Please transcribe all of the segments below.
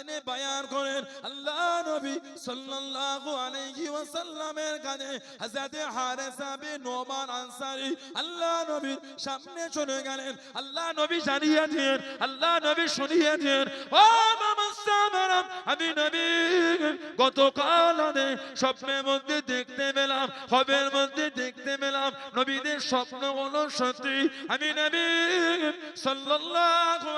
এনে বায়ান করেন, আল্লাহ নবী সাল্লাল্লাহু আলাইহি ওয়াসাল্লামের হযরতে হারেসা বিন নোমান আনসারী আল্লাহ নবীর সামনে চলে গেলেন। আল্লাহ নবী জানিয়ে দিয়েন আল্লাহ নবী শুনিয়ে দিয়েন ও মামাসামারাম আমি নবী, গতকাল স্বপ্নের মধ্যে দেখতে পেলাম, হবের মধ্যে দেখতে পেলাম নবীদের স্বপ্ন হলো সত্যি। আমি নবী সাল্লাল্লাহু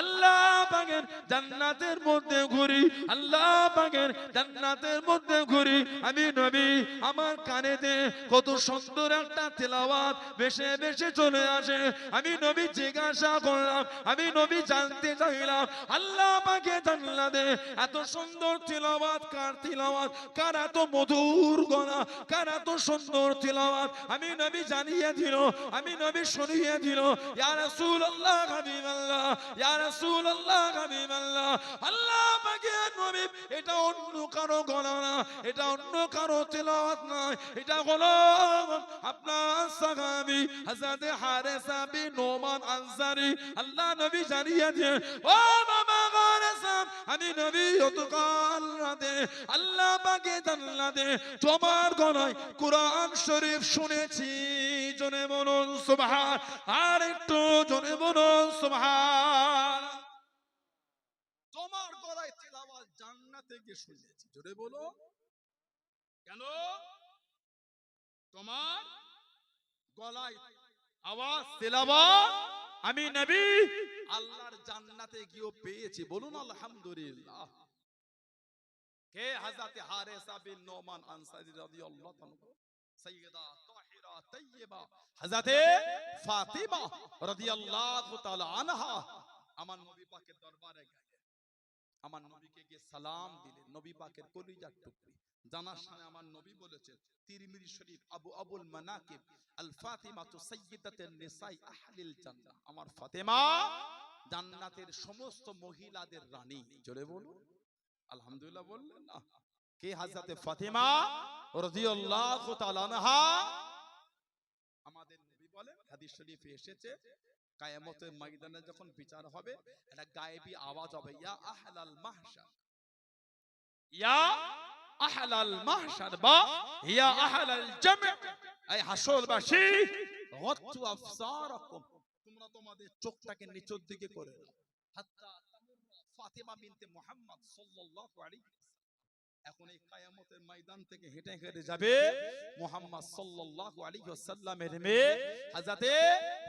আল্লাহ পাকের জান্নাতের মধ্যে ঘুরি, আল্লাহ পাকের জান্নাতের মধ্যে ঘুরি। আমি নবী, আমার কানেতে কত সুন্দর একটা তেলাওয়াত বেশে বেশে চলে আসে। আমি নবী জিজ্ঞাসা করলাম, আমি নবী জানতে চাইলাম, আল্লাহ পাকে জান্নাতে এত সুন্দর তেলাওয়াত, কার তেলাওয়াত? কার এত মধুর গলা? কার এত সুন্দর তেলাওয়াত। আমি নবী জানিয়ে দিল, আমি নবী শুনিয়ে দিল, ইয়া রাসূলুল্লাহ, হাবিবাল্লাহ, ইয়া রাসূলুল্লাহ, হাবিবাল্লাহ। আল্লাহ পাকের নবী, এটা অন্য কারও গলা না, এটা অন্য কারও তেলাওয়াত নয় এটা হলো আপনার সাহাবী হযরত হারেসা বিন নোমান আনসারী। আল্লাহ নবী জানিয়ে দিয়ে ও বাবা হারেসা আমি নবী অতকাল রাতে আল্লাহ পাকে জান্নাতে তোমার গলায় কোরআন শরীফ শুনেছি। জনে বলুন, সুবহান আর একটু জনে বলুন, সুবহান। তোমার গলায় তেলাওয়াত জান্নাতে গিয়ে শুনেছি। জোরে বলো কেন? তোমার গলায় আওয়াজ, তেলাওয়াত আমি নবী আল্লাহর জান্নাতে গিয়েও পেয়েছি। বলুন আলহামদুলিল্লাহ। কে হাজাতে হারেসা বিন নোমান আনসারি রাদিয়াল্লাহু আনহু? সাইয়্যিদা তাহিরা তাইয়্যিবা। হযরতে ফাতিমা রাদিয়াল্লাহু তাআলা আনহা। আমার নবী পাকের দরবারে গেলেন আমার নবীকে গিয়ে সালাম দিলেন, নবী পাকের কলিজার টুকরি। জানার সামনে আমার নবী বলেছেন, তিরমিজি শরীফ আবু আবুল মানাকিব আল ফাতিমা তু সাইয়্যিদাতুন নিসাই আহলিল জান্নাহ। আমার ফাতেমা জান্নাতের সমস্ত মহিলাদের রানী। জোরে বলুন। আলহামদুলিল্লাহ বললেন না। কে হযরতে ফাতেমা? রাদিয়াল্লাহু তাআলা আনহা। আমাদের নবী বলেন, হাদিস শরীফে এসেছে কায়ামতের ময়দানে যখন বিচার হবে, একটা গায়েবী আওয়াজ হবে, ইয়া আহলাল মাহশার। ইয়া আহলাল মাহশার বা ইয়া আহলাল জামে। এই হাসরবাসী, গত্তু আফসারাকুম। তোমরা তোমাদের চোখটাকে নিচের দিকে করে নাও হাত্তা ফাতিমা বিনতে মুহাম্মদ সাল্লাল্লাহু আলাইহি। এখন এই কায়ামতের ময়দান থেকে হেঁটে হেঁটে যাবে মুহাম্মদ সাল্লাল্লাহু আলাইহি ওয়াসাল্লামের মেয়ে হযরতে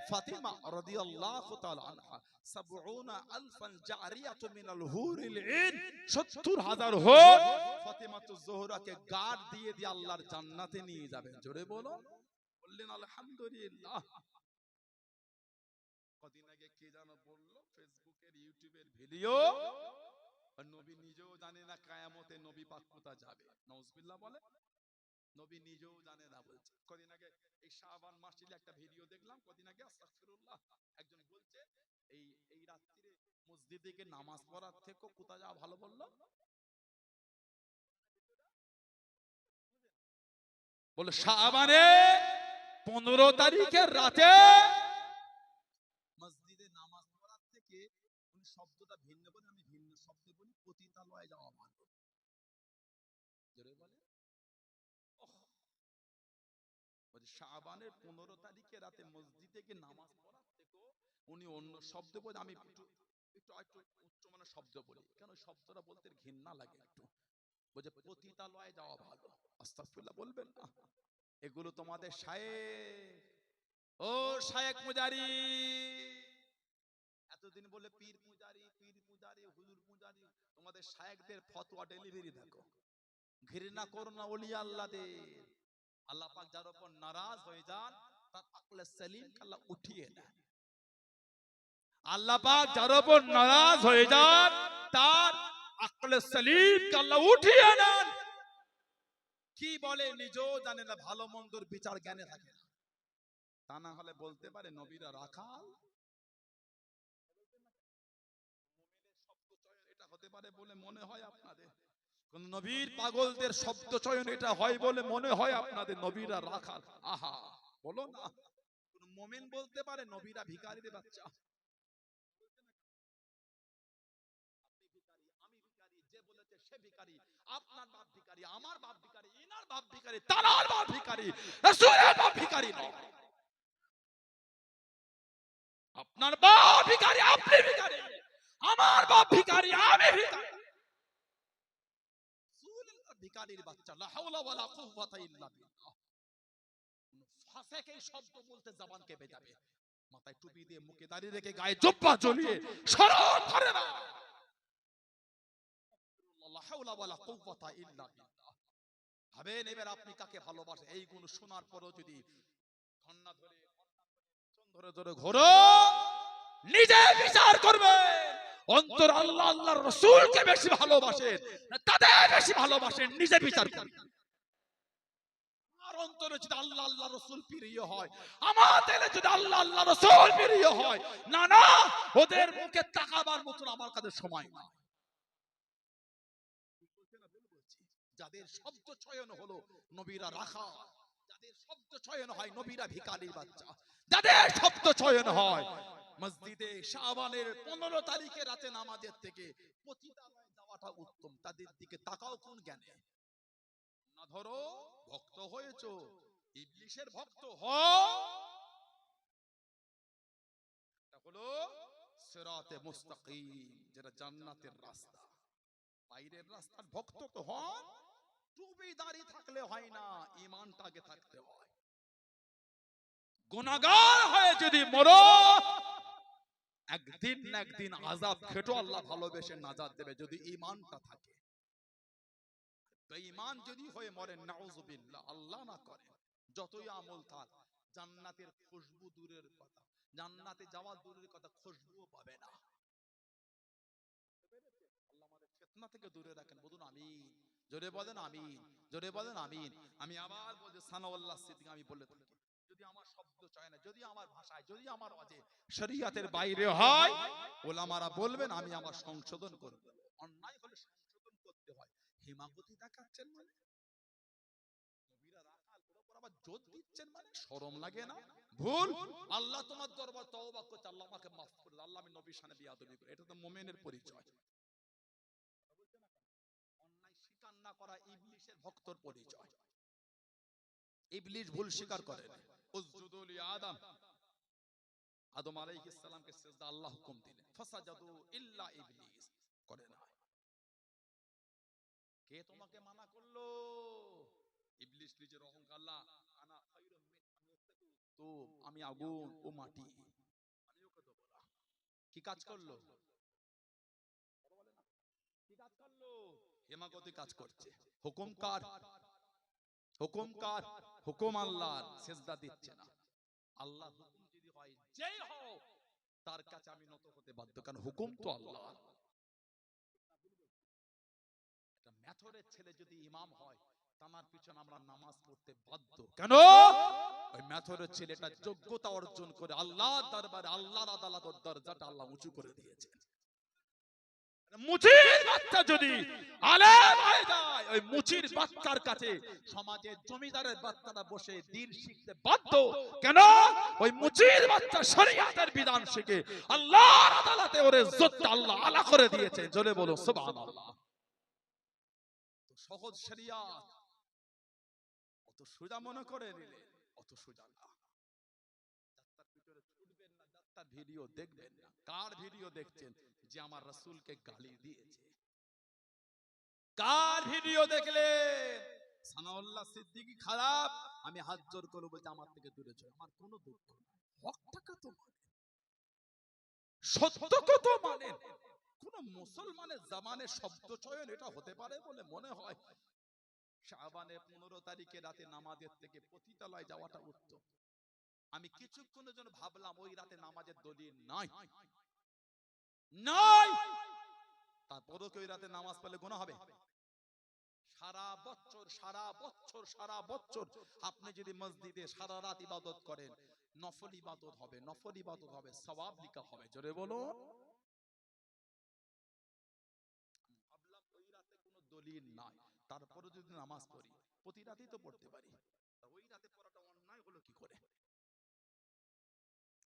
ফাতিমা রাদিয়াল্লাহু তাআলা আনহা। 70 আলফান জারিয়াতু মিনাল হুরিল ইন 70 হাজার ফাতিমাতু জোহরাকে গার্ড দিয়ে দিয়ে আল্লাহর জান্নাতে নিয়ে যাবেন জোরে বলো। বললেন আলহামদুলিল্লাহ। কদিন আগে কে যেন বলল ফেসবুকের ইউটিউবের ভিডিও। নবী জানে না কায়ামতে নবী পাক কোথায় যাবে। নওজবিল্লাহ বলে, নবী নিজেও জানে না বলছে। কদিন আগে এই শাবান মাসিলে একটা ভিডিও দেখলাম, কদিন আগে আস্তাগফিরুল্লাহ একজন বলছে, এই এই রাত্রিরে মসজিদে গিয়ে নামাজ পড়ার থেকে কোথায় যাওয়া ভালো বলল? বলে, শাবানে পনেরো তারিখের রাতে মসজিদে নামাজ পড়ার থেকে উনি শব্দটা ভিন্ন বলে আমি ভিন্ন শব্দ বলি পতিতালয়ে যাওয়া ভালো জোরে বলে ওহ। শাবানের পনেরো তারিখে রাতে মসজিদে গিয়ে নামাজ পড়ার থেকেও উনি অন্য শব্দ বলে, আমি একটু একটু শব্দ বলি। কেন শব্দটা বলতে ঘৃণা লাগে একটু? বলছে, পতিতালয়ে যাওয়া ভালো। বলবেন না। এগুলো তোমাদের ও শায়েক মুজারি! এতদিন বলে পীর পূজারি পীর পূজারি হুজুর পূজারি তোমাদের শায়েকদের ফতোয়া ডেলিভারি দেখো। ঘৃণা করো না ওলি আল্লাহদের আল্লাহ পাক যার উপর নারাজ হয়ে যান, তার আকলে সেলিম আল্লাহ উঠিয়ে নেন আল্লাহ পাক যার উপর নারাজ হয়ে যান, তার আকলে সেলিম আল্লাহ উঠিয়ে নেন কি বলে নিজেও জানে না, ভালো মন্দর বিচার জ্ঞানে থাকে না। তা না হলে বলতে পারে নবীরা রাখাল। এটা হতে পারে বলে মনে হয় আপনাদের। নবীর পাগলদের শব্দ চয়ন এটা হয় বলে মনে হয় আপনাদের নবীরা রাখাল। আহা, বলো না। কোন মোমেন বলতে পারে নবীরা ভিখারিদের বাচ্চা? সে ভিখারি, আপনার বাপ নয়। আপনার বাপ ভিখারি, আপনি ভিখারি, আমার বাপ ভিখারি, আমি ভিখারি। ভিখারির বাচ্চা শব্দ বলতে জবান কেঁপে যাবে। মাথায় টুপি দিয়ে মুখে দাঁড়িয়ে রেখে গায়ে জুব্বা ইল্লা বিল্লাহ। ভাবেন এবার আপনি কাকে ভালোবাসেন? এই গুণ শোনার পরও যদি ধরে ধরে ঘোরো, নিজে বিচার করবে অন্তর আল্লাহ, আল্লাহর রাসূলকে বেশি ভালোবাসেন, তাদের বেশি ভালোবাসেন, নিজে বিচার করবেন আর অন্তরে আল্লাহ আল্লাহ রসুল হয় মুখে মতন আমার কাছে সময় যাদের শব্দ চয়ন হলো নবীরা রাখা, যাদের শব্দ চয়ন হয় নবীরা ভিখারির বাচ্চা, যাদের শব্দ চয়ন হয় মসজিদে শাবানের পনেরো তারিখে রাতে নামাজের থেকে পতিতালয়ে যাওয়াটা উত্তম। তাদের দিকে তাকাও কোন জ্ঞানে। না ধরো, ভক্ত হয়েছো, ইবলিশের ভক্ত এটা হলো সিরাতে মুস্তাকিম, যেটা জান্নাতের রাস্তা। বাইরের রাস্তার ভক্ত তো হন টুপি থাকলে হয় না থাকতে হয়। হয়ে যদি মরো একদিন না একদিন আজাব খেটো আল্লাহ ভালোবেসে নাজাত দেবে যদি ইমানটা থাকে। বেঈমান যদি হয়ে মরে, নাউজুবিল্লাহ, আল্লাহ না করে যতই আমল থাক, জান্নাতের খুশবু দূরের কথা, জান্নাতে যাওয়া দূরের কথা খুশবুও পাবে না। আল্লাহ আমাদের ফিতনা থেকে দূরে রাখেন, বলুন আমিন। জোরে বলেন আমিন, জোরে বলেন আমিন। আমি আবার বলছি, সানাউল্লাহ সিদ্দিক, আমি বলে থাকি। যদি আমার শব্দ চয় না যদি আমার ভাষায় যদি আমার অজে শরীয়তের বাইরে হয় ওলামারা বলবেন আমি আমার সংশোধন করব। অন্যায় হলে সংশোধন করতে হয়। হিমাগতি দেখাচ্ছেন মানে? আবার জোর দিচ্ছেন মানে? শরম লাগে না? ভুল? আল্লাহ তোমার দরবার তওবা করছে আল্লাহ আমাকে মাফ করে আল্লাহ আমি নবীর সামনে বিয়াদবি করি। এটা তো মুমিনের পরিচয়। অন্যায় স্বীকার না করা ইবলিশের ভক্তর পরিচয়। ইবলিশ ভুল স্বীকার করে লি আদম। আদম আলাইহিস সালামকে সিজদা আল্লাহ হুকুম দিলেন। ফাসাজাদু ইল্লা ইবলিস। করে না কে তোমাকে মানা করল? ইবলিস নিজের অহংকার। আল্লাহ আনা খায়রুম মিন আমি আগুন ও মাটি। কি কাজ করল। কি কাজ করল? হেমাগতি কাজ করছে। হুকুম কার? হুকুম কার? হুকুম আল্লাহর সেজদা দিচ্ছে না। আল্লাহ হুকুম যদি হয় যেই হও তার কাছে আমি নত হতে বাধ্য কারণ হুকুম তো আল্লাহ একটা মেথরের ছেলে যদি ইমাম হয় তার পিছনে আমরা নামাজ পড়তে বাধ্য। কেন? ওই মেথরের ছেলেটা যোগ্যতা অর্জন করে আল্লাহ দরবারে আল্লাহর আদালতের দরজাটা আল্লাহ উঁচু করে দিয়েছে মুচির বাচ্চা যদি আলেম হয়ে যায়, ওই মুচির বাচ্চার কাছে সমাজে জমিদারের বাচ্চারা বসে দিন শিখতে বাধ্য। কেন? ওই মুচির বাচ্চা বিধান শিখে। আল্লাহর আদালতে ওরে ইজ্জতটা আল্লাহ আলা করে দিয়েছে। জোরে বলো সহজ শরিয়াত। অত সোজা মনে করে নিলে অত সোজা ভিডিও দেখবেন না। কার ভিডিও দেখছেন? যে আমার রাসূলকে গালি দিয়েছে। কার ভিডিও দেখলে? সানাউল্লাহ সিদ্দিকী খারাপ। আমি হাত জোর করে বলছি, আমার থেকে দূরে চলে। আমার কোনো দুঃখ হকটাকে তো মানে। সত্যকে তো মানে। কোন মুসলমানের জামানে শব্দ চয়ন এটা হতে পারে বলে মনে হয়? শাবানের পনেরো তারিখে রাতে নামাজের থেকে পতিতালয় যাওয়াটা উত্তম। আমি কিছুক্ষণের জন্য ভাবলাম ওই রাতে নামাজের দলিল নাই। নাই। তারপরও কি ওই রাতে নামাজ পড়লে গুনাহ হবে? সারা বছর সারা বছর সারা বছর আপনি যদি মসজিদে সারা রাত ইবাদত করেন নফল ইবাদত হবে নফল ইবাদত হবে সওয়াব লিখা হবে। জোরে বলো ভাবলাম ওই রাতে কোনো দলিল নাই তারপরে যদি নামাজ পড়ি প্রতি রাতেই তো পড়তে পারি। ওই রাতে পড়াটা অন্যায় হলো কি করে?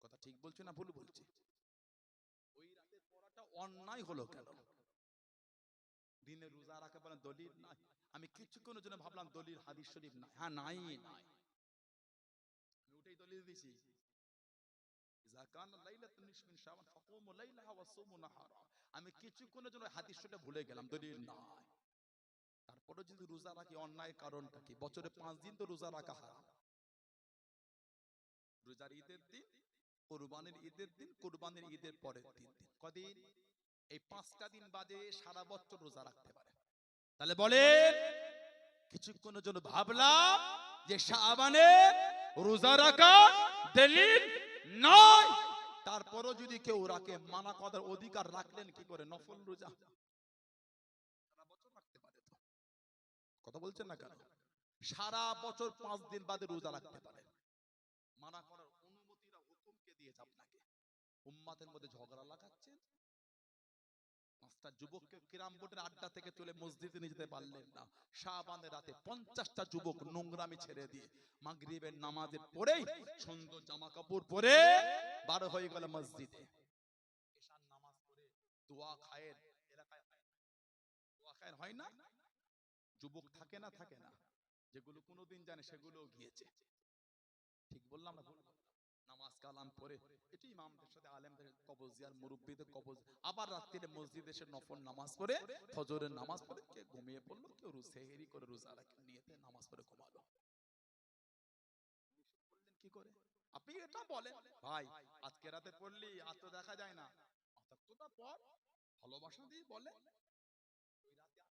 কথা ঠিক বলছি না ভুল বলছি? ওই রাতে পড়াটা অন্যায় হলো কেন? দিনে রোজা রাখা দলিল নাই। আমি কিছুক্ষণের জন্য ভাবলাম দলিল হাদিস শরীফ নাই। হ্যাঁ নাই নাই। আমি ওটাই দলিল দিছি। আমি কিছুক্ষণের জন্য ভুলে গেলাম, দলিল নাই। তারপরে যদি রোজা রাখি, অন্যায় কারণটা কি? বছরে পাঁচ দিন তো রোজা রাখা হারাম। রোজার ঈদের দিন কোরবানির ঈদের দিন, কোরবানির ঈদের পরের তিন দিন। কদিন? এই পাঁচটা দিন বাদে সারা বছর রোজা রাখতে পারে। তাহলে বলেন, কিছুক্ষণের জন্য ভাবলাম যে শাবানের রোজা রাখা দলিল নয়। তারপরও যদি কেউ রাখে, মানা করার অধিকার রাখলেন কি করে? নফল রোজা। কথা বলছেন না কেন? সারা বছর পাঁচ দিন বাদে রোজা রাখতে পারে। মানা করার অনুমতিরা হুকুমকে দিয়েছে আপনাকে উম্মাতের মধ্যে ঝগড়া লাগাচ্ছেন। পাঁচটা যুবককে কিরাম বোর্ডের আড্ডা থেকে মসজিদে নিয়ে যেতে পারলেন না। শাহবানের রাতে পঞ্চাশটা যুবক নোংরামি ছেড়ে দিয়ে নামাজের পরেই সুন্দর জামা কাপড় পরে বার হয়ে গেল মসজিদে। নামাজ হয় না। যুবক থাকে না থাকে না। যেগুলো কোনোদিন জানে সেগুলোও গিয়েছে। ঠিক বললাম না? নামাজ কালাম পড়ে, এটি ইমামদের সাথে আলেমদের কবজ দিয়ার মুরব্বীদের কবজ আবার রাত্রিরে মসজিদে এসে নফল নামাজ পড়ে, ফজরের নামাজ পড়ে, কে ঘুমিয়ে পড়ল, কেউ রু- সেহেরি করে রোজা রাখে, নিয়েতে নামাজ পড়ে ঘুমালো। বললেন কি করে? আপনি এটা বলেন। ভাই, আজকে রাতে পড়লি, আর তো দেখা যায় না। অতটা পর ভালোবাসা দিয়ে বলে, ওই রাতে আসাটা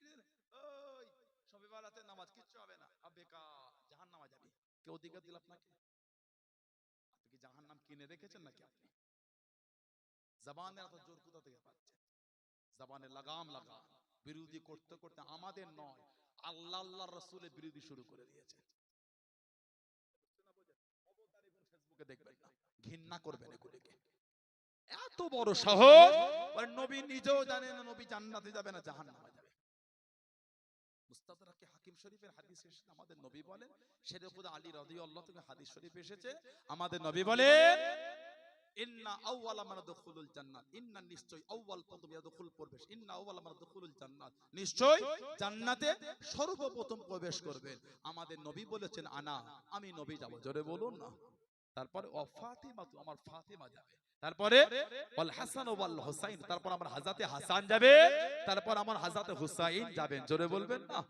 ঠিক ওই সবিবার রাতে নামাজ কিচ্ছু হবে না, আর বেকার জাহান নামা যাবি। কেউ দিকে দিল আপনাকে? জাহান নাম কিনে রেখেছেন নাকি আপনি? জবানের এত জোর কোথা থেকে পাচ্ছেন? জবানে লাগাম লাগাম, বিরোধী করতে করতে আমাদের নয়, আল্লাহ আল্লাহ রসুলের বিরোধী শুরু করে দিয়েছে ফেসবুকে দেখবেন না, ঘৃণা করবেন এগুলিকে। এত বড় সাহস নবী নিজেও জানে না, নবী জান্নাতে যাবে না, জাহান্নামে যাবে। মুস্তাদরাকে হাকিম শরীফের হাদিস এসেছে আমাদের নবী বলেন শেরেফুদ আলী রাদিয়াল্লাহু থেকে হাদিস শরীফ এসেছে। আমাদের নবী বলেন সর্বপ্রথম প্রবেশ করবেন। আমাদের নবী বলেছেন, আনা, আমি নবী যাব। জোরে বলুন না। তারপরে আমার ফাতিমা যাবে। তারপরে, ওয়াল হাসান ওয়াল হুসাইন। তারপর, আমার হাজাতে হাসান যাবে। তারপর, আমার হাজাতে হুসাইন যাবেন। জোরে বলবেন না?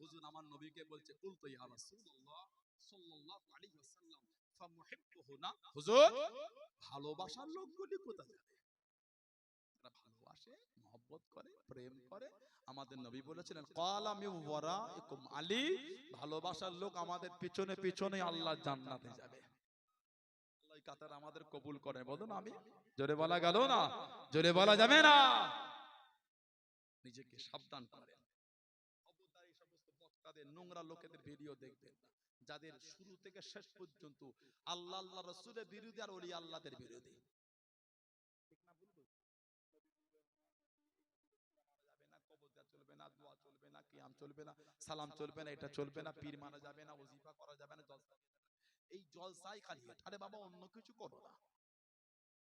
হুজুর আমার নবীকে বলছে কুল তো ইয়া রাসূলুল্লাহ সাল্লাল্লাহু আলাইহি ওয়াসাল্লাম, ফামুহিব্বুহু না? হুজুর, ভালোবাসার লোকগুলি কোথায় যাবে? তারা ভালোবাসে, মহব্বত করে, প্রেম করে। আমাদের নবী বলেছিলেন মিন ওয়ারাইকুম আলী ভালোবাসার লোক আমাদের পিছনে পিছনে আল্লাহ জান্নাতে যাবে। আল্লাহ কাতার আমাদের কবুল করে, বলুন আমি জোরে বলা গেল না? জোরে বলা যাবে না? নিজেকে সাবধান করেন খবরদার এই সমস্ত বক্তাদের নোংরা লোকেদের ভিডিও দেখবেন না। যাদের শুরু থেকে শেষ পর্যন্ত আল্লাহ আল্লাহ রসুলের বিরোধী আর ওলি আল্লাহদের বিরোধী।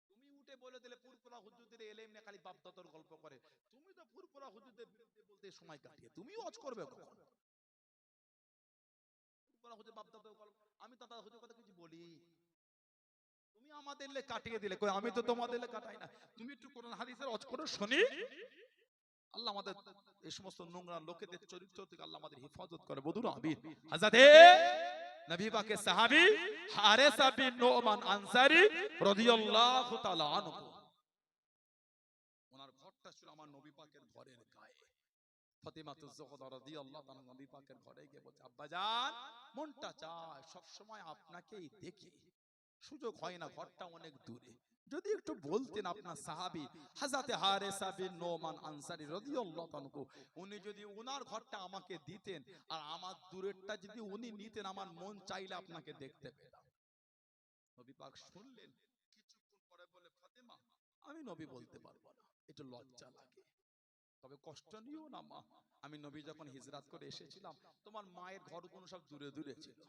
তুমি উঠে বলে দিলে পুরপুরা হুজুরদের এলেম না খালি গল্প করে। তুমি তো পুরপুরা হুজুরদের বিরুদ্ধে বলতে সময় কাটিয়ে, তুমি ওয়াজ করবে কখন? পুরপুরা হুজুর বাপদাতর গল্প আমি তার হুজুর কথা কিছু বলি। তুমি আমাদের লে কাটিয়ে দিলে, কই আমি তো তোমাদের লে কাটাই না। তুমি একটু কোরআন, হাদিসের ওয়াজ করো শুনি। আল্লাহ আমাদের এই সমস্ত নোংরা লোকেদের চরিত্র থেকে আল্লাহ আমাদের হেফাজত করে। বধুর আমির হযরতে নবী পাকের সাহাবী হারেসা বিন নোমান আনসারী রাদিয়াল্লাহু তাআলা আনহু। ওনার ঘরটা ছিল আমার নবী পাকের ঘরের গায়ে। ফাতিমাতু জোহরা রাদিয়াল্লাহু তাআলা নবী পাকের ঘরে গিয়ে বলছে আব্বাজান মনটা চায় সব সময় আপনাকেই দেখি। সুযোগ হয় না, ঘরটা অনেক দূরে। যদি একটু বলতেন আপনার সাহাবী হাজাতে হারেসা বিন নোমান আনসারী রাদিয়াল্লাহু তাআলা উনি যদি উনার ঘরটা আমাকে দিতেন, আর আমার দূরেরটা যদি উনি নিতেন, আমার মন চাইলে আপনাকে দেখতে পেতাম। নবী পাক শুনলেন, কিছুক্ষণ পরে বলে ফাতেমা, আমি নবী বলতে পারব না, একটু লজ্জা লাগে। তবে কষ্ট নিও না, মা। আমি নবী যখন হিজরাত করে এসেছিলাম, তোমার মায়ের ঘরগুলো সব দূরে দূরে ছিল।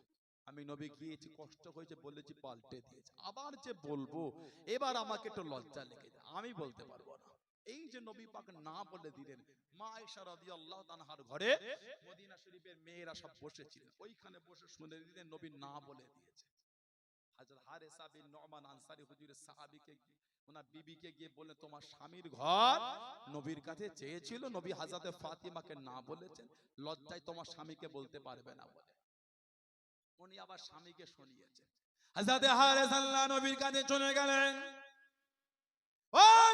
আমি নবী গিয়েছি, কষ্ট হয়েছে, বলেছি, পাল্টে দিয়েছে। আবার যে বলব, এবার আমাকে একটু লজ্জা লেগে যায়। আমি বলতে পারব না। এই যে নবী পাক না বলে দিলেন, মা আয়েশা রাদিয়াল্লাহু তাআলার ঘরে মদিনা শরীফের মেয়েরা সব বসেছিলেন। ওইখানে বসে শুনে দিলেন, নবী না বলে দিয়েছে। হযরত তোমার স্বামীর ঘর স্বামীকে বলতে পারবে না বলে। উনি আবার স্বামীকে শুনিয়েছেন। কাছে চলে গেলেন।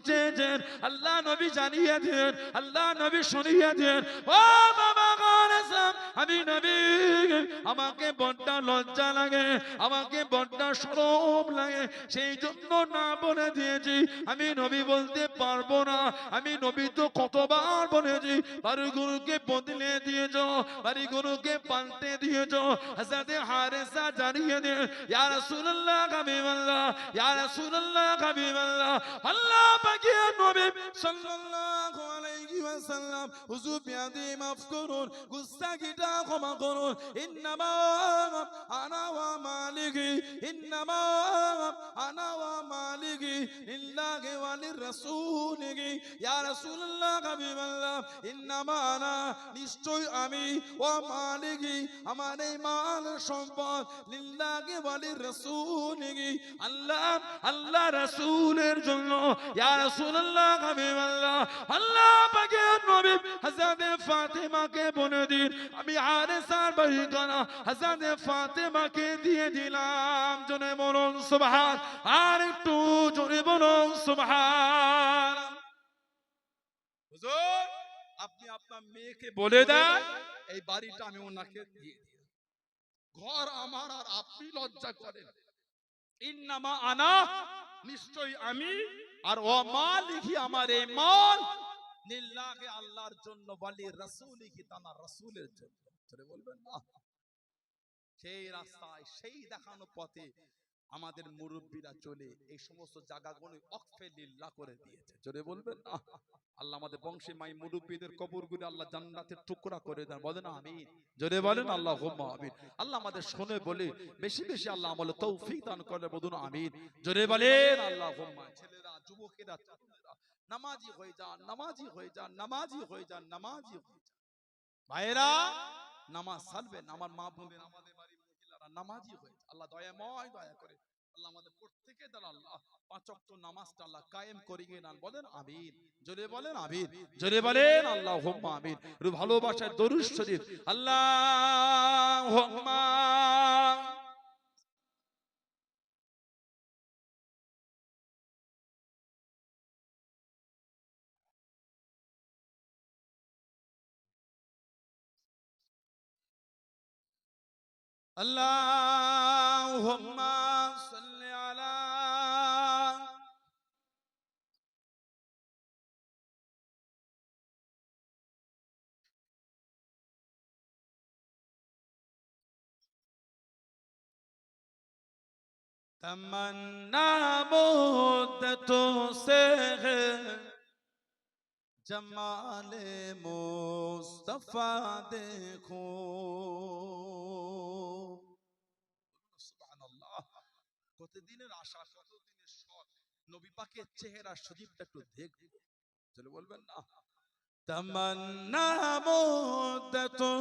চেয়েছেন আল্লাহ নবী জানিয়ে দেন আল্লাহ নবী শুনিয়ে দেন ও বাবা আমাকে বড্ড লজ্জা লাগে, আমাকে বড্ড শরম লাগে। সেই জন্য না বলে দিয়েছি, আমি নবী বলতে পারব না। আমি নবী তো কতবার বলেছি বাড়িগুলোকে বদলে দিয়েছ বাড়িগুলোকে পাল্টে দিয়েছ। হাসাতে হারেসা জানিয়ে দে, ইয়া রাসূলুল্লাহ, হাবিবাল্লাহ, ইয়া রাসূলুল্লাহ, হাবিবাল্লাহ। আল্লাহ পাকের নবী সাল্লাল্লাহু ওয়াসাল্লাম হুজুর বিয়াদি মাফ করুন, গুস্তাখিটা ক্ষমা করুন। ইন্নামা আনা ওয়া মালিকি, ইন্নামা আনা ওয়া মালিকি, লিল্লাহি ওয়া লিরাসূলিহি ইয়া রাসূলুল্লাহ, হাবিবাল্লাহ, ইন্নামা আনা নিশ্চয় আমি ও মালিকি, আমার এই মাল সম্পদ, লিল্লাহি ওয়া লিরাসূলিহি আল্লাহ আল্লাহ রাসূলের জন্য ইয়া রাসূলুল্লাহ হাবিবাল্লাহ আল্লাহ পাকের নবী হযরতে ফাতেমাকে বলে দিন। আমি আরেসার বাড়িখানা হযরতে ফাতেমাকে দিয়ে দিলাম। জনে বলুন সুবহান আর একটু জোরে বলুন সুবহান। হুজুর আপনি আপনার মেয়েকে বলে দেন এই বাড়িটা আমি ওনাকে দিয়ে দিই ঘর আমার আর আপনি লজ্জা করেন। ইন্নামা আনা নিশ্চয়ই আমি আর ও মালিকি আমার এই মাল নিল্লাহে আল্লাহর জন্য বলি রাসূলিহি, তানা রাসূলের জন্য। বলবেন না? সেই রাস্তায়, সেই দেখানো পথে আমাদের মুরব্বীরা চলে এই সমস্ত জায়গাগুলো অকফে লিল্লাহ করে দিয়েছে। চলে বলবেন? না আল্লাহ আমাদের বংশে মাই মুরব্বীদের কবরগুলো আল্লাহ জান্নাতের টুকরা করে দেন। বলেন আমিন। জোরে বলেন? আল্লাহ আমিন। আল্লাহ আমাদের শুনে বলে, বেশি বেশি আল্লাহ আমলে তৌফিক দান করে বলুন আমিন। জোরে বলেন? আল্লাহ ছেলেরা, যুবকেরা নামাজি হয়ে যান, নামাজি হয়ে যান, নামাজি হয়ে যান, নামাজি হয়ে যান। ভাইরা নামাজ সারবেন, আমার মা বোনের আমাদের নামাজি হয়ে আল্লাহ দয়াময় দয়া করে। আল্লাহ আমাদের প্রত্যেকে দ্বারা আল্লাহ পাঁচ ওয়াক্ত নামাজটা আল্লাহ কায়েম করিয়ে নেন। বলেন আমিন। জোরে বলেন আমিন। জোরে বলেন আল্লাহ আমিন। রু ভালোবাসায় দরুদ শরীফ। আল্লাহ اللہم صلی علیہ تمنا مدتوں سے ہے۔ جمال مصطفیٰ دیکھو۔ কতদিনের আশা কতদিনের শখ, নবী পাকের চেহারা সজীবটা একটু দেখব। চলে বলবেন না? তমন্না মুদ তো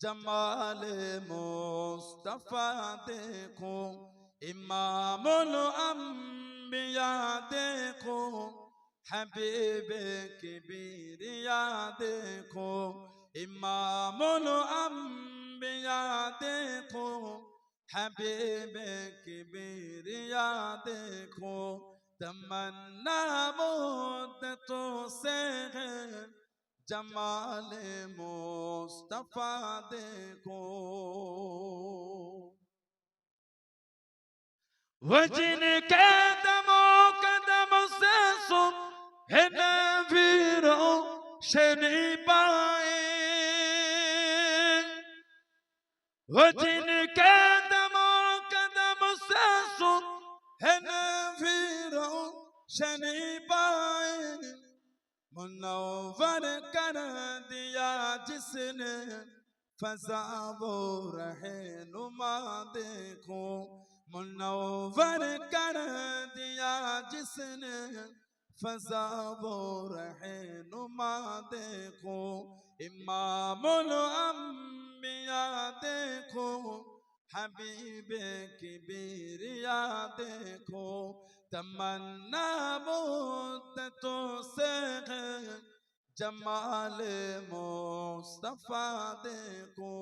জমাল মোস্তফা দেখো, ইমামুল আম্বিয়া দেখো, হবিবে কবিরিয়া দেখো, ইমামুল আম্বিয়া দেখো हबीब किबरिया देखो तमन्ना मुद्दतों से है जमाल मुस्तफा देखो वो जिनके दमो कदम से सुन है नवीरों शनि पाए वो जिनके هنا في روشنی پائے منور کر دیا جس نے فضا وہ رہے نما دیکھو منور کر دیا جس نے فضا وہ رہے نما إمام الانبیاء دیکھو हबीबे की बीरिया देखो तमन्ना मुद्दतों से है जमाल मुस्तफा देखो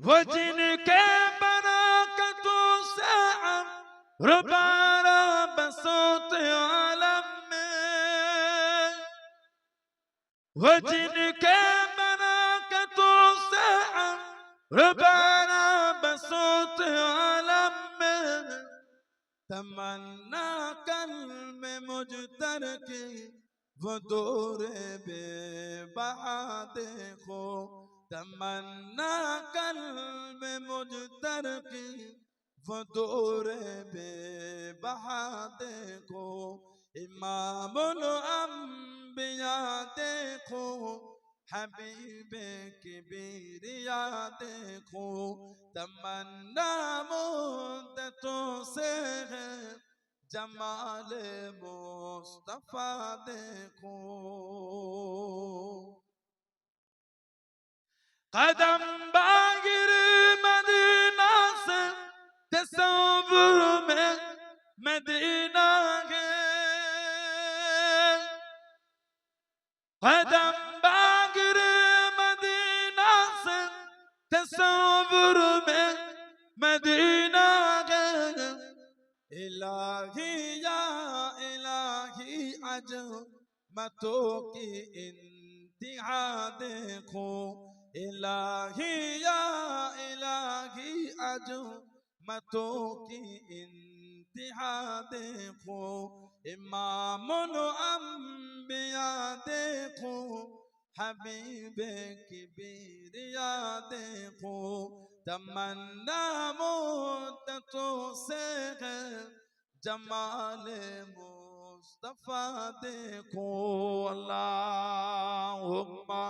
वो जिनके बरकतों से रुबारा बसोत आलम में वो जिनके ربنا بصوت علم تمنا قلب مجترك ودور ببعد خو. تمنا قلب مجترك ودور ببعد خو. إمام الانبیاء دیکھو হাবিবে কিবিরিয়া দেখো তমন্না মুদ তো সে জমাল মুস্তফা দেখো قدم باغر مدینہ سے تصور میں مدینہ ہے قدم तस्वुर में मदीना है इलाही या इलाही अज मतों की इंतहा देखो इलाही या इलाही अज मतों की इंतहा देखो इमामुल अम्बिया देखो حبیب کی بیر بیریاد کو تمنا مدتوں سے ہے جمال مصطفیٰ دیکھو اللہ حکمہ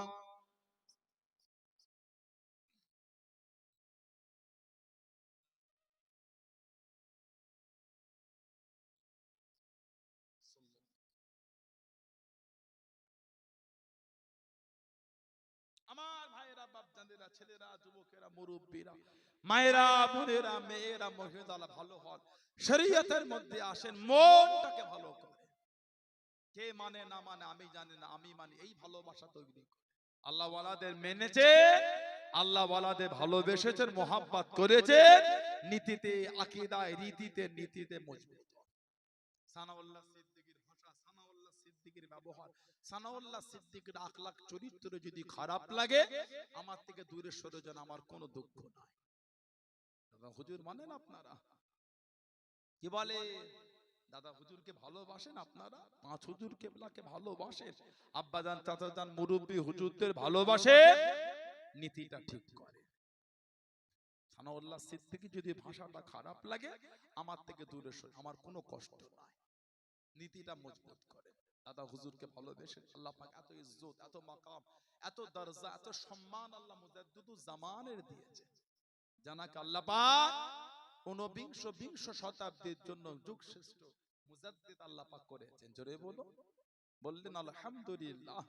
ছেলেরা, যুবকেরা, মুরব্বীরা, মায়েরা, বোনেরা, মেয়েরা ভালো হন। শরীয়তের মধ্যে আসেন, মনটাকে ভালো করে। কে মানে না মানে আমি জানি না, আমি মানি এই ভালোবাসা তৈরি মেনেছে ভালোবেসেছেন করেছে নীতিতে, আকিদায়, রীতিতে, নীতিতে মজবুত। সানাউল্লাহ ভাষা, সানাউল্লাহ সিদ্দিকীর ব্যবহার সানাউল্লাহ সিদ্দিকীর আখলাক চরিত্র যদি খারাপ লাগে আমার থেকে দূরে সরে যান আমার কোনো দুঃখ নাই। দাদা হুজুর মানেন আপনারা? কি বলে? দাদা হুজুরকে ভালোবাসেন আপনারা? পাঁচ হুজুর কেবলাকে ভালোবাসেন? আব্বাজান চাচাজান মুরব্বী হুজুরদের ভালোবাসে? নীতিটা ঠিক করে। সানাউল্লাহ সিদ্দিকী যদি ভাষাটা খারাপ লাগে আমার থেকে দূরে সরে আমার কোনো কষ্ট নাই। নীতিটা মজবুত করে দাদা হুজুরকে ভালোবেসে আল্লাহ পাক এত ইজ্জত, এত মাকাম, এত দরজা, এত সম্মান আল্লাহ মুজাদ্দিদু জামানের দিয়েছে। আল্লাহ পাক বিংশ শতাব্দীর জন্য যুগ শ্রেষ্ঠ মুজাদ্দিদ আল্লাহ পাক করেছেন। জোরে বলো। বললেন, আলহামদুলিল্লাহ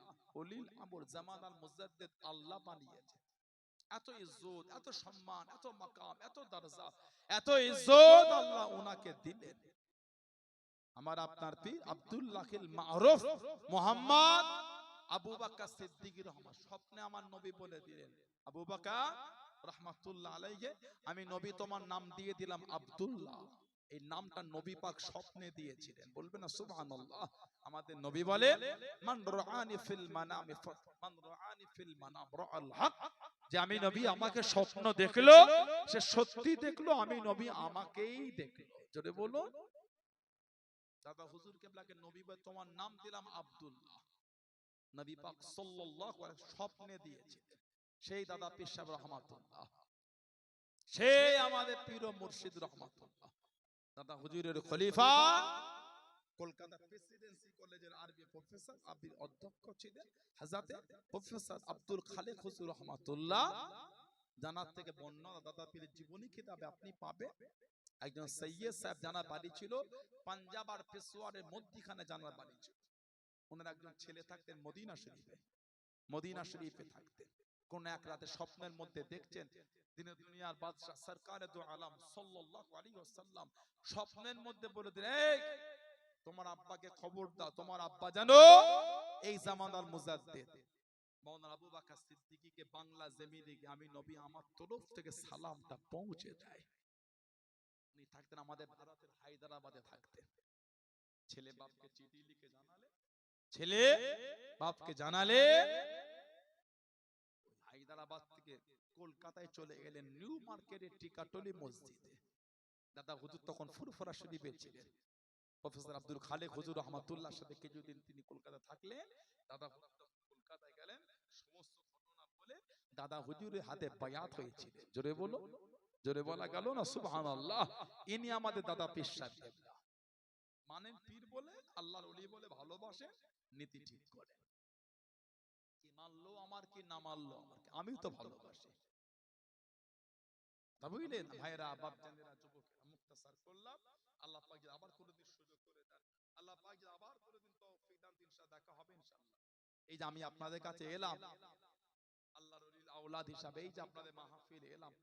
আমর জামান আল মুজাদ্দিদ আল্লাহ এত ইজ্জত, এত সম্মান, এত মাকাম, এত দরজা, এত ইজ্জত আল্লাহ ওনাকে দিলেন। আমার আপনার পীর আব্দুল্লাহিল মারুফ মোহাম্মদ আবু বাক্কার সিদ্দিকী রহমান। স্বপ্নে আমার নবী বলে দিলেন, আবু বাক্কার রহমাতুল্লাহ আলাইহি, আমি নবী তোমার নাম দিয়ে দিলাম আব্দুল্লাহ। এই নামটা নবী পাক স্বপ্নে দিয়েছিলেন। বলবেন না, সুবহানাল্লাহ। আমাদের নবী বলে, মান রাআনি ফিল মানামি মান রাআনি ফিল মানাম, রাআল হক। যে আমি নবী আমাকে স্বপ্ন দেখল, সে সত্যি দেখল, আমি নবী আমাকেই দেখল। জোরে বলো দাদা হুজুর কেবলাকে নবী বলে তোমার নাম দিলাম আব্দুল্লাহ। নবী পাক সাল্লাল্লাহু আলাইহি স্বপ্নে দিয়েছিলেন সেই দাদা সাহেব রহমাতুল্লাহ। সেই আমাদের পীর মুর্শিদ রহমাতুল্লাহ। দাদা হুজুরের খলিফা। কলকাতা প্রেসিডেন্সি কলেজের আরবি প্রফেসর আরবি অধ্যক্ষ ছিলেন হাজাতে প্রফেসর আব্দুল খালেক হুজুর রহমাতুল্লাহ। জানার থেকে বর্ণনা দাদা পীরের জীবনী কিতাবে আপনি পাবেন। একজন সৈয়দ সাহেব জানার বাড়ি ছিল পাঞ্জাব আর পেশোয়ারের মধ্যখানে জানার বাড়ি ছিল। ওনার একজন ছেলে থাকতেন মদিনা শরীফে। মদিনা শরীফে থাকতেন। কোন এক রাতে স্বপ্নের মধ্যে দেখছেন দিনে দুনিয়ার বাদশাহ সরকারে দু আলম সাল্লাল্লাহু আলাইহি ওয়াসাল্লাম স্বপ্নের মধ্যে বলে দিলেন এই তোমার আব্বাকে খবর দাও তোমার আব্বা জানো এই জামানার মুজাদ্দিদ। মৌলানা আবু বকর সিদ্দিকীকে বাংলা জমিনে আমি নবী আমার তরফ থেকে সালামটা পৌঁছে দেয়। থাকতেন আমাদের ভারতের হায়দ্রাবাদে থাকতেন। ছেলে বাপকে চিঠি লিখে জানালে? ছেলে বাপকে জানালে? হায়দ্রাবাদ থেকে কলকাতায় চলে গেলেন নিউ মার্কেটের টিকাটলি মসজিদে। দাদা হুজুর তখন ফুরফুরা শরীফে ছিলেন। প্রফেসর আব্দুল খালেক হুজুর রহমাতুল্লাহ সাথে কিছুদিন তিনি কলকাতা থাকলেন। দাদা হুজুর কলকাতায় গেলেন। সমস্ত ঘটনা বলে দাদা হুজুরের হাতে বায়াত হয়েছিলেন জোরে বলো। জোরে বলা গেল না সুবহানাল্লাহ। ইনি আমাদের দাদা পীর সাহেব। মানেন পীর বলে আল্লাহর ওলি বলে ভালোবাসে নীতি ঠিক করে। কি মানলো আমার কি না মানলো আমার আমি তো ভালোবাসি। তা বুঝলেন ভাইরা বাপ জানেরা যুবকেরা মুক্তাসার করলাম। আল্লাহ পাক আবার কোনোদিন সুযোগ করে দেন। আল্লাহ পাক আবার কোনোদিন তৌফিক দেন ইনশাআল্লাহ দেখা হবে ইনশাআল্লাহ। এই যে আমি আপনাদের কাছে এলাম। আল্লাহর আওলাদ হিসাবে এই যে আপনাদের মাহফিল এলাম।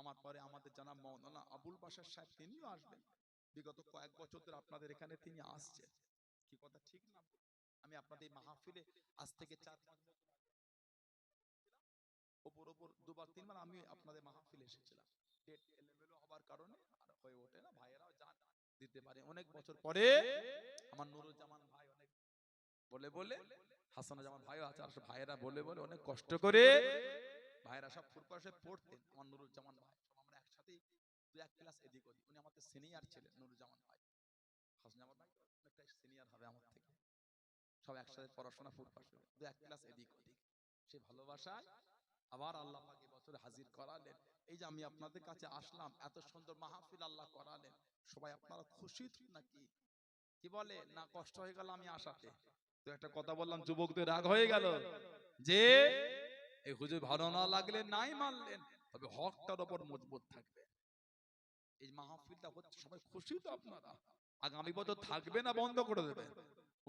আমার পরে আমাদের জানা মৌলানা আবুল বাসার সাহেব তিনিও আসবেন। বিগত কয়েক বছর ধরে আপনাদের এখানে তিনি আসছেন। কি কথা, ঠিক না? আমি আপনাদের মাহফিলে আজ থেকে চার ওপর ওপর দুবার, তিনবার আমি আপনাদের মাহফিলে এসেছিলাম। ডেট এলোমেলো হবার কারণে আর হয়ে ওঠে না। ভাইয়েরাও জান, দিতে পারে। অনেক বছর পরে আমার নুরুজ্জামান ভাই অনেক বলে বলে হাসান হাসানুজ্জামান ভাইও আছে। আর ভাইয়েরা বলে বলে অনেক কষ্ট করে ভাইয়েরা সব ফুরপাশে পড়তেন আমার নুরুজ্জামান ভাই। সব আমরা একসাথেই দু এক ক্লাস এদিক ওদিক, উনি আমাদের সিনিয়র ছিলেন নুরুজ্জামান ভাই। হাসানুজ্জামান ভাই অনেকটা সিনিয়র হবে আমার থেকে। সব একসাথে পড়াশোনা ফুরপাশে দু এক ক্লাস এদিক ওদিক। সেই ভালোবাসায় আবার আল্লাহ পাক বছর হাজির করালেন। এই যে আমি আপনাদের কাছে আসলাম, এত সুন্দর মাহফিল আল্লাহ করালেন। সবাই আপনারা খুশি নাকি? কি বলে? না কষ্ট হয়ে গেল আমি আসাতে তো একটা কথা বললাম, যুবকদের রাগ হয়ে গেল? যে এই হুজুর ভালো না লাগলে নাই মানলেন, তবে হকটার ওপর মজবুত থাকবে। এই মাহফিলটা হচ্ছে, সবাই খুশি তো আপনারা? আগামী বছর থাকবে না বন্ধ করে দেবে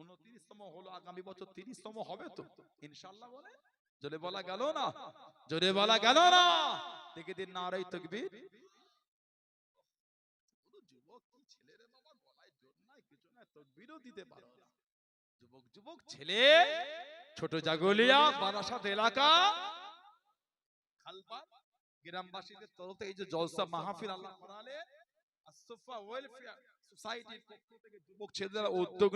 উনত্রিশতম হলো, আগামী বছর তিরিশতম হবে তো? ইনশাল্লাহ বলে? জোরে বলা গেল না? জোরে বলা গেল না? দেখে দিন না। আড়াই তকবীর যুবক, ছেলে? ছোট জাগলিয়া, বারাসাত এলাকা। খালপার গ্রামবাসীদের তরফে এই যে জলসা মাহফিল আল্লাহ করালে আসফা ওয়েলফেয়ার সোসাইটির পক্ষ থেকে যুবক ছেলেরা উদ্যোগ